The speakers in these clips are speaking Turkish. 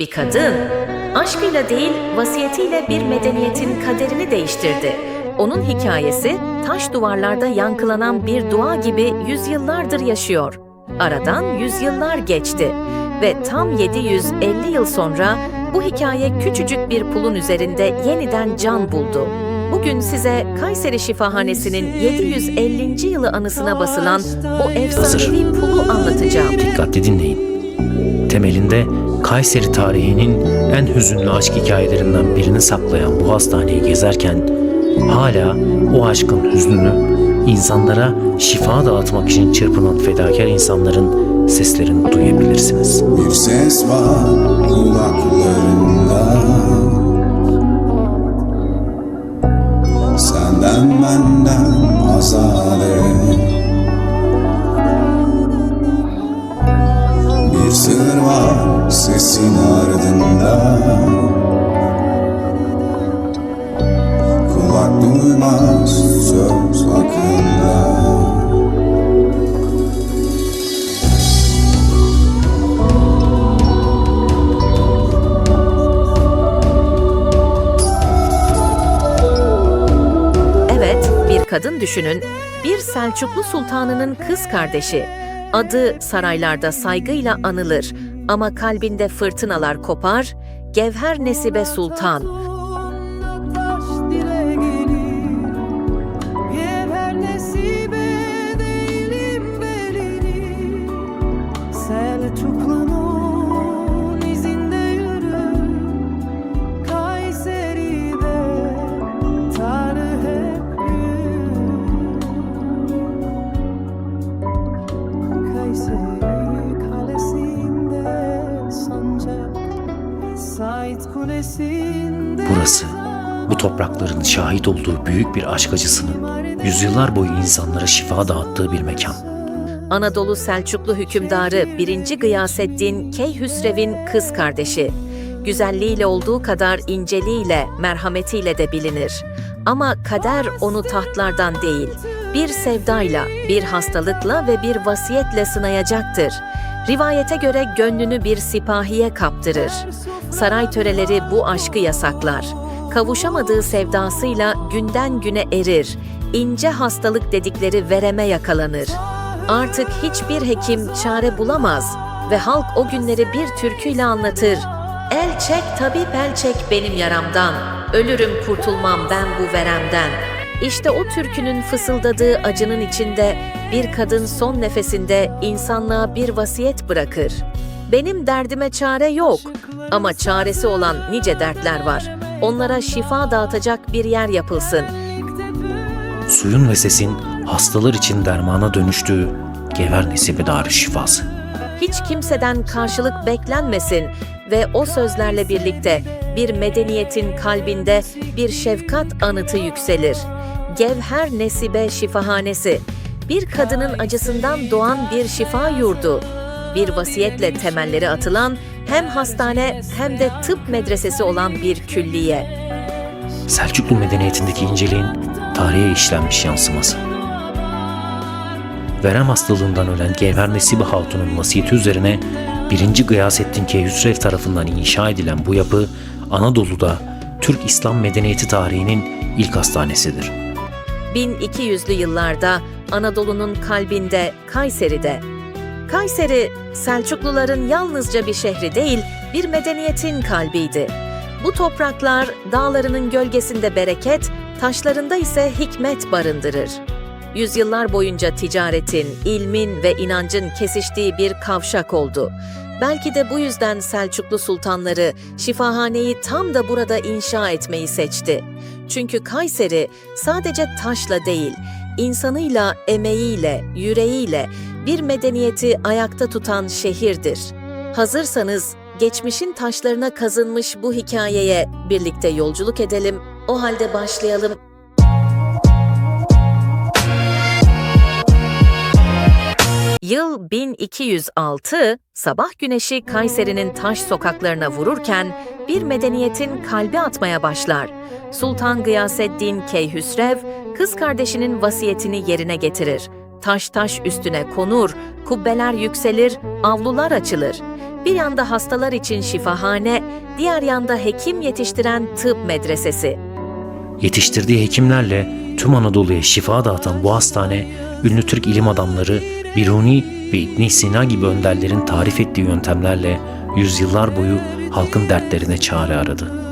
Bir kadın, aşkıyla değil vasiyetiyle bir medeniyetin kaderini değiştirdi. Onun hikayesi taş duvarlarda yankılanan bir dua gibi yüzyıllardır yaşıyor. Aradan yüzyıllar geçti ve tam 750 yıl sonra bu hikaye küçücük bir pulun üzerinde yeniden can buldu. Bugün size Kayseri Şifahanesi'nin 750. yılı anısına basılan o efsanevi pulu anlatacağım. Dikkatli dinleyin. Temelinde Kayseri tarihinin en hüzünlü aşk hikayelerinden birini saklayan bu hastaneyi gezerken hala o aşkın hüznünü insanlara şifa dağıtmak için çırpınan fedakar insanların seslerini duyabilirsiniz. Bir ses var kulaklarında Senden benden azade Bir sır var sesin ardında Kulak duymaz söz hakkında Evet, bir kadın düşünün. Bir Selçuklu sultanının kız kardeşi. Adı saraylarda saygıyla anılır ama kalbinde fırtınalar kopar. Gevher Nesibe Sultan. Toprakların şahit olduğu büyük bir aşk acısının yüzyıllar boyu insanlara şifa dağıttığı bir mekan. Anadolu Selçuklu hükümdarı 1. Gıyasettin Keyhüsrev'in kız kardeşi. Güzelliğiyle olduğu kadar inceliğiyle, merhametiyle de bilinir. Ama kader onu tahtlardan değil, bir sevdayla, bir hastalıkla ve bir vasiyetle sınayacaktır. Rivayete göre gönlünü bir sipahiye kaptırır. Saray töreleri bu aşkı yasaklar. Kavuşamadığı sevdasıyla günden güne erir. İnce hastalık dedikleri vereme yakalanır. Artık hiçbir hekim çare bulamaz ve halk o günleri bir türküyle anlatır. El çek tabip el çek benim yaramdan, ölürüm kurtulmam ben bu veremden. İşte o türkünün fısıldadığı acının içinde bir kadın son nefesinde insanlığa bir vasiyet bırakır. Benim derdime çare yok ama çaresi olan nice dertler var. Onlara şifa dağıtacak bir yer yapılsın. Suyun ve sesin hastalar için dermana dönüştüğü Gever Nesibe Darü Şifası. hiç kimseden karşılık beklenmesin ve o sözlerle birlikte bir medeniyetin kalbinde bir şefkat anıtı yükselir. Gevher Nesibe Şifahanesi, bir kadının acısından doğan bir şifa yurdu. Bir vasiyetle temelleri atılan hem hastane hem de tıp medresesi olan bir külliye. Selçuklu medeniyetindeki inceliğin tarihe işlenmiş yansıması. Verem hastalığından ölen Gevher Nesibe Hatun'un vasiyeti üzerine 1. Gıyasettin Keyhüsrev tarafından inşa edilen bu yapı Anadolu'da Türk İslam medeniyeti tarihinin ilk hastanesidir. 1200'lü yıllarda Anadolu'nun kalbinde Kayseri'de. Kayseri, Selçukluların yalnızca bir şehri değil, bir medeniyetin kalbiydi. Bu topraklar dağlarının gölgesinde bereket, taşlarında ise hikmet barındırır. Yüzyıllar boyunca ticaretin, ilmin ve inancın kesiştiği bir kavşak oldu. Belki de bu yüzden Selçuklu sultanları şifahaneyi tam da burada inşa etmeyi seçti. Çünkü Kayseri sadece taşla değil, insanıyla, emeğiyle, yüreğiyle bir medeniyeti ayakta tutan şehirdir. Hazırsanız geçmişin taşlarına kazınmış bu hikayeye birlikte yolculuk edelim. O halde başlayalım. Yıl 1206, sabah güneşi Kayseri'nin taş sokaklarına vururken bir medeniyetin kalbi atmaya başlar. Sultan Gıyaseddin Keyhüsrev, kız kardeşinin vasiyetini yerine getirir. Taş taş üstüne konur, kubbeler yükselir, avlular açılır. Bir yanda hastalar için şifahane, diğer yanda hekim yetiştiren tıp medresesi. Yetiştirdiği hekimlerle tüm Anadolu'ya şifa dağıtan bu hastane, ünlü Türk ilim adamları Biruni ve ibn Sina gibi önderlerin tarif ettiği yöntemlerle yüzyıllar boyu halkın dertlerine çare aradı.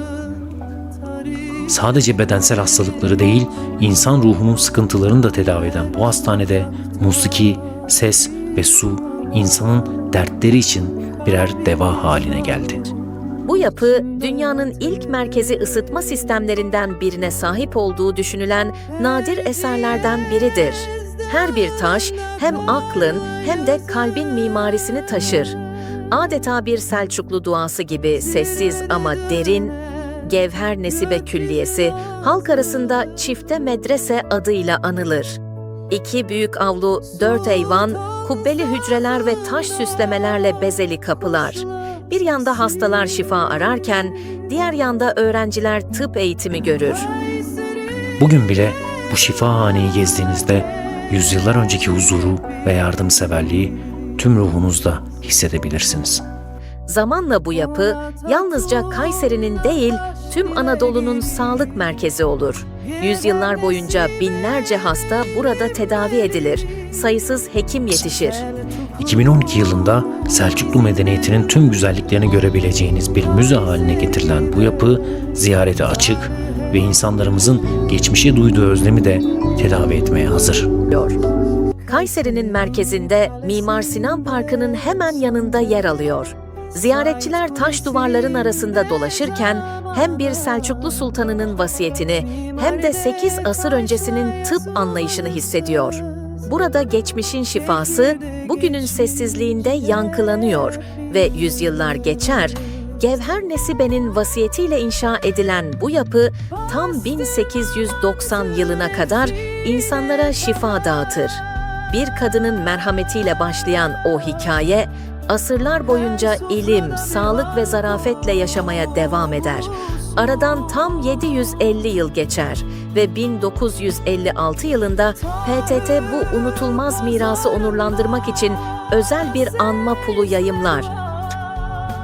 Sadece bedensel hastalıkları değil, insan ruhunun sıkıntılarını da tedavi eden bu hastanede musiki, ses ve su insanın dertleri için birer deva haline geldi. Bu yapı, dünyanın ilk merkezi ısıtma sistemlerinden birine sahip olduğu düşünülen nadir eserlerden biridir. Her bir taş hem aklın hem de kalbin mimarisini taşır. Adeta bir Selçuklu duası gibi sessiz ama derin, Gevher Nesibe Külliyesi halk arasında çifte medrese adıyla anılır. İki büyük avlu, dört eyvan, kubbeli hücreler ve taş süslemelerle bezeli kapılar. Bir yanda hastalar şifa ararken, diğer yanda öğrenciler tıp eğitimi görür. Bugün bile bu şifahaneyi gezdiğinizde yüzyıllar önceki huzuru ve yardımseverliği tüm ruhunuzda hissedebilirsiniz. Zamanla bu yapı yalnızca Kayseri'nin değil, tüm Anadolu'nun sağlık merkezi olur. Yüzyıllar boyunca binlerce hasta burada tedavi edilir, sayısız hekim yetişir. 2012 yılında Selçuklu medeniyetinin tüm güzelliklerini görebileceğiniz bir müze haline getirilen bu yapı ziyarete açık ve insanlarımızın geçmişe duyduğu özlemi de tedavi etmeye hazır. Kayseri'nin merkezinde Mimar Sinan Parkı'nın hemen yanında yer alıyor. Ziyaretçiler taş duvarların arasında dolaşırken hem bir Selçuklu sultanının vasiyetini hem de 8 asır öncesinin tıp anlayışını hissediyor. Burada geçmişin şifası bugünün sessizliğinde yankılanıyor ve yüzyıllar geçer, Gevher Nesibe'nin vasiyetiyle inşa edilen bu yapı tam 1890 yılına kadar insanlara şifa dağıtır. Bir kadının merhametiyle başlayan o hikaye, asırlar boyunca ilim, sağlık ve zarafetle yaşamaya devam eder. Aradan tam 750 yıl geçer ve 1956 yılında PTT bu unutulmaz mirası onurlandırmak için özel bir anma pulu yayımlar.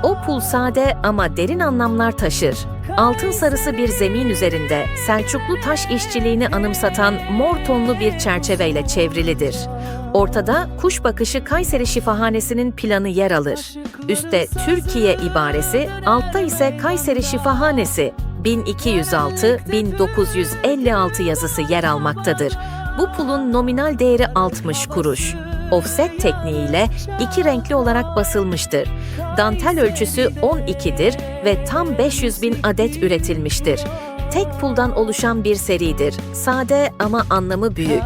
O pul sade ama derin anlamlar taşır. Altın sarısı bir zemin üzerinde Selçuklu taş işçiliğini anımsatan mor tonlu bir çerçeveyle çevrilidir. Ortada kuş bakışı Kayseri Şifahanesi'nin planı yer alır. Üste Türkiye ibaresi, altta ise Kayseri Şifahanesi 1206-1956 yazısı yer almaktadır. Bu pulun nominal değeri 60 kuruş. Offset tekniğiyle iki renkli olarak basılmıştır. Dantel ölçüsü 12'dir ve tam 500 bin adet üretilmiştir. Tek puldan oluşan bir seridir. Sade ama anlamı büyük.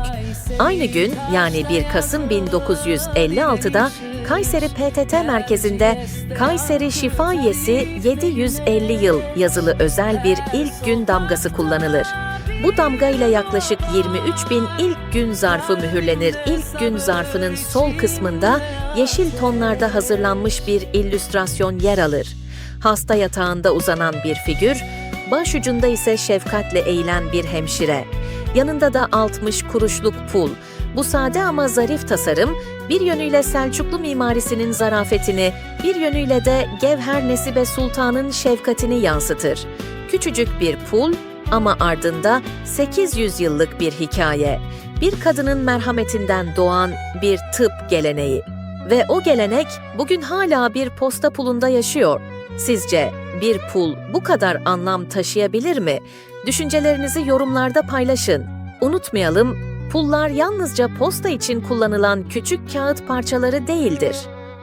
Aynı gün yani 1 Kasım 1956'da Kayseri PTT merkezinde Kayseri Şifayesi 750 yıl yazılı özel bir ilk gün damgası kullanılır. Bu damga ile yaklaşık 23 bin ilk gün zarfı mühürlenir. İlk gün zarfının sol kısmında yeşil tonlarda hazırlanmış bir illüstrasyon yer alır. Hasta yatağında uzanan bir figür, başucunda ise şefkatle eğilen bir hemşire. Yanında da 60 kuruşluk pul. Bu sade ama zarif tasarım, bir yönüyle Selçuklu mimarisinin zarafetini, bir yönüyle de Gevher Nesibe Sultan'ın şefkatini yansıtır. Küçücük bir pul, ama ardında 800 yıllık bir hikaye. Bir kadının merhametinden doğan bir tıp geleneği. Ve o gelenek bugün hala bir posta pulunda yaşıyor. Sizce bir pul bu kadar anlam taşıyabilir mi? Düşüncelerinizi yorumlarda paylaşın. Unutmayalım, pullar yalnızca posta için kullanılan küçük kağıt parçaları değildir.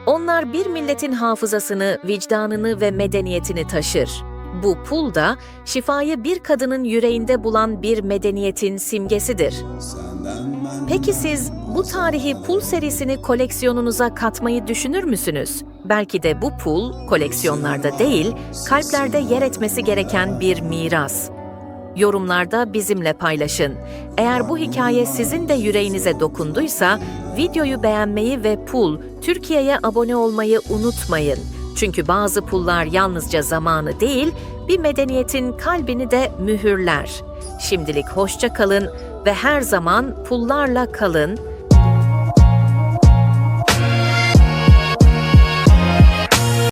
Onlar bir milletin hafızasını, vicdanını ve medeniyetini taşır. Bu pul da şifayı bir kadının yüreğinde bulan bir medeniyetin simgesidir. Peki siz bu tarihi pul serisini koleksiyonunuza katmayı düşünür müsünüz? Belki de bu pul koleksiyonlarda değil, kalplerde yer etmesi gereken bir miras. Yorumlarda bizimle paylaşın. Eğer bu hikaye sizin de yüreğinize dokunduysa videoyu beğenmeyi ve pul Türkiye'ye abone olmayı unutmayın. Çünkü bazı pullar yalnızca zamanı değil, bir medeniyetin kalbini de mühürler. Şimdilik hoşça kalın ve her zaman pullarla kalın,